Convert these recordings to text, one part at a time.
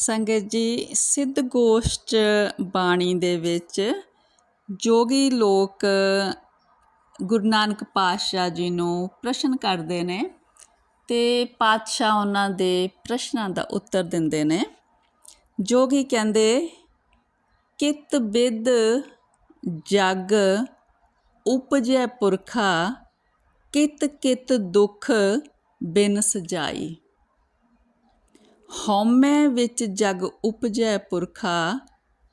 ਸੰਗਤ ਜੀ, ਸਿੱਧ ਗੋਸ਼ਟ ਬਾਣੀ ਦੇ ਵਿੱਚ ਜੋਗੀ ਲੋਕ ਗੁਰੂ ਨਾਨਕ ਪਾਤਸ਼ਾਹ ਜੀ ਨੂੰ ਪ੍ਰਸ਼ਨ ਕਰਦੇ ਨੇ ਤੇ ਪਾਤਸ਼ਾਹ ਉਹਨਾਂ ਦੇ ਪ੍ਰਸ਼ਨਾਂ ਦਾ ਉੱਤਰ ਦਿੰਦੇ ਨੇ। ਜੋਗੀ ਕਹਿੰਦੇ, ਕਿਤ ਬਿਦ ਜਗ ਉਪਜੈ ਪੁਰਖਾ, ਕਿਤ ਕਿਤ ਦੁਖ ਬਿਨ ਸਜਾਈ ਹਉਮੈ ਵਿੱਚ ਜਗ ਉਪਜੈ ਪੁਰਖਾ,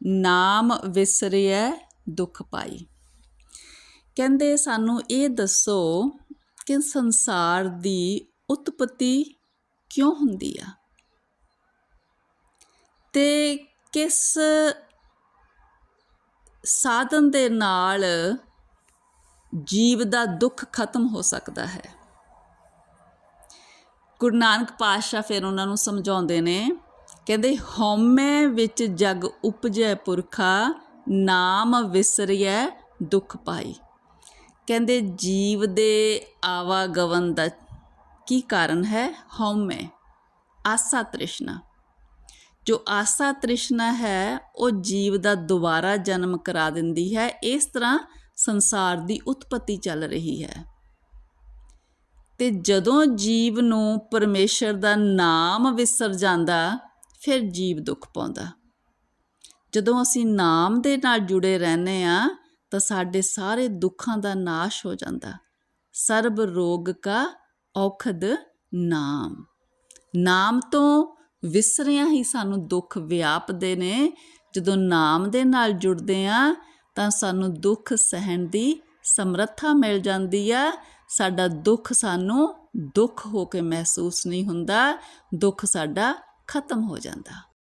ਨਾਮ ਵਿਸਰਿਐ ਦੁਖ ਪਾਈ। ਕਹਿੰਦੇ ਸਾਨੂੰ ਇਹ ਦੱਸੋ ਕਿ ਸੰਸਾਰ ਦੀ ਉਤਪਤੀ ਕਿਉਂ ਹੁੰਦੀ ਆ? ਤੇ ਕਿਸ ਸਾਧਨ ਦੇ ਨਾਲ ਜੀਵ ਦਾ ਦੁੱਖ ਖਤਮ ਹੋ ਸਕਦਾ ਹੈ? ਗੁਰੂ ਨਾਨਕ ਪਾਤਸ਼ਾਹ ਫਿਰ ਉਹਨਾਂ ਨੂੰ ਸਮਝਾਉਂਦੇ ਨੇ, ਕਹਿੰਦੇ, ਹਉਮੈ ਵਿੱਚ ਜਗ ਉਪਜੈ ਪੁਰਖਾ, ਨਾਮ ਵਿਸਰਿਐ ਦੁਖ ਪਾਈ। ਕਹਿੰਦੇ, ਜੀਵ ਦੇ ਆਵਾਗਵਨ ਦਾ ਕੀ ਕਾਰਨ ਹੈ? ਹਉਮੈ, ਆਸਾ ਤ੍ਰਿਸ਼ਨਾ। ਜੋ ਆਸਾ ਤ੍ਰਿਸ਼ਨਾ ਹੈ, ਉਹ ਜੀਵ ਦਾ ਦੁਬਾਰਾ ਜਨਮ ਕਰਾ ਦਿੰਦੀ ਹੈ, ਇਸ ਤਰ੍ਹਾਂ ਸੰਸਾਰ ਦੀ ਉਤਪਤੀ ਚੱਲ ਰਹੀ ਹੈ। ਤੇ ਜਦੋਂ ਜੀਵ ਨੂੰ ਪਰਮੇਸ਼ਰ ਦਾ ਨਾਮ ਵਿਸਰ ਜਾਂਦਾ, ਫਿਰ ਜੀਵ ਦੁੱਖ ਪਾਉਂਦਾ। ਜਦੋਂ ਅਸੀਂ ਨਾਮ ਦੇ ਨਾਲ ਜੁੜੇ ਰਹਿੰਦੇ ਆ ਤਾਂ ਸਾਡੇ ਸਾਰੇ ਦੁੱਖਾਂ ਦਾ ਨਾਸ਼ ਹੋ ਜਾਂਦਾ। ਸਰਬ ਰੋਗ ਕਾ ਔਖਦ ਨਾਮ। ਨਾਮ ਤੋਂ ਵਿਸਰਿਆਂ ਹੀ ਸਾਨੂੰ ਦੁੱਖ ਵਿਆਪਦੇ ਨੇ। ਜਦੋਂ ਨਾਮ ਦੇ ਨਾਲ ਜੁੜਦੇ ਆ ਤਾਂ ਸਾਨੂੰ ਦੁੱਖ ਸਹਿਣ ਦੀ ਸਮਰੱਥਾ ਮਿਲ ਜਾਂਦੀ ਆ। ਸਾਡਾ ਦੁੱਖ ਸਾਨੂੰ ਦੁੱਖ ਹੋ ਕੇ ਮਹਿਸੂਸ ਨਹੀਂ ਹੁੰਦਾ ਦੁੱਖ ਸਾਡਾ ਖਤਮ ਹੋ ਜਾਂਦਾ।